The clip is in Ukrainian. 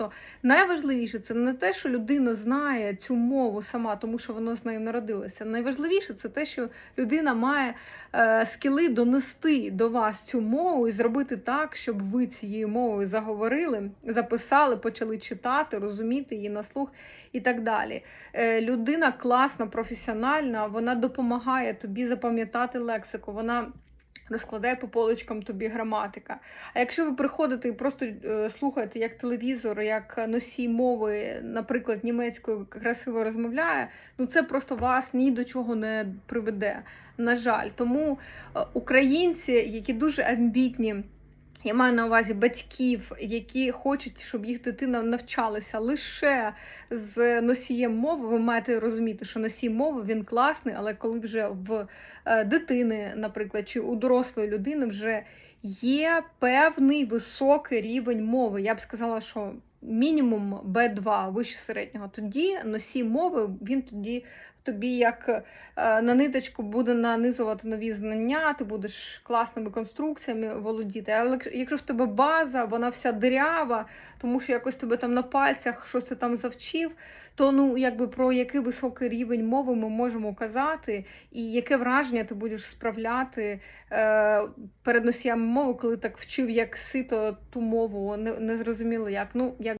Тобто найважливіше це не те, що людина знає цю мову сама, тому що вона з нею народилася. Найважливіше це те, що людина має е, скіли донести до вас цю мову і зробити так, щоб ви цією мовою заговорили, записали, почали читати, розуміти її на слух і так далі. Е, людина класна, професіональна, вона допомагає тобі запам'ятати лексику. Вона розкладає по полочкам тобі граматика. А якщо ви приходите і просто е, слухаєте як телевізор, як носій мови, наприклад, німецькою красиво розмовляє, ну це просто вас ні до чого не приведе. На жаль, тому е, українці, які дуже амбітні. Я маю на увазі батьків, які хочуть, щоб їх дитина навчалася лише з носієм мови. Ви маєте розуміти, що носій мови він класний, але коли вже в е, дитини, наприклад, чи у дорослої людини вже є певний високий рівень мови. Я б сказала, що мінімум Б2 вище середнього. Тоді носій мови він тоді тобі як е, на ниточку буде нанизувати нові знання, ти будеш класними конструкціями володіти. Але якщо- в тебе база, вона вся дирява, тому що якось тебе там на пальцях щось ти там завчив, то ну якби про який високий рівень мови ми можемо казати, і яке враження ти будеш справляти е, перед носіями мови, коли так вчив як сито ту мову, не, не зрозуміло як. Ну, як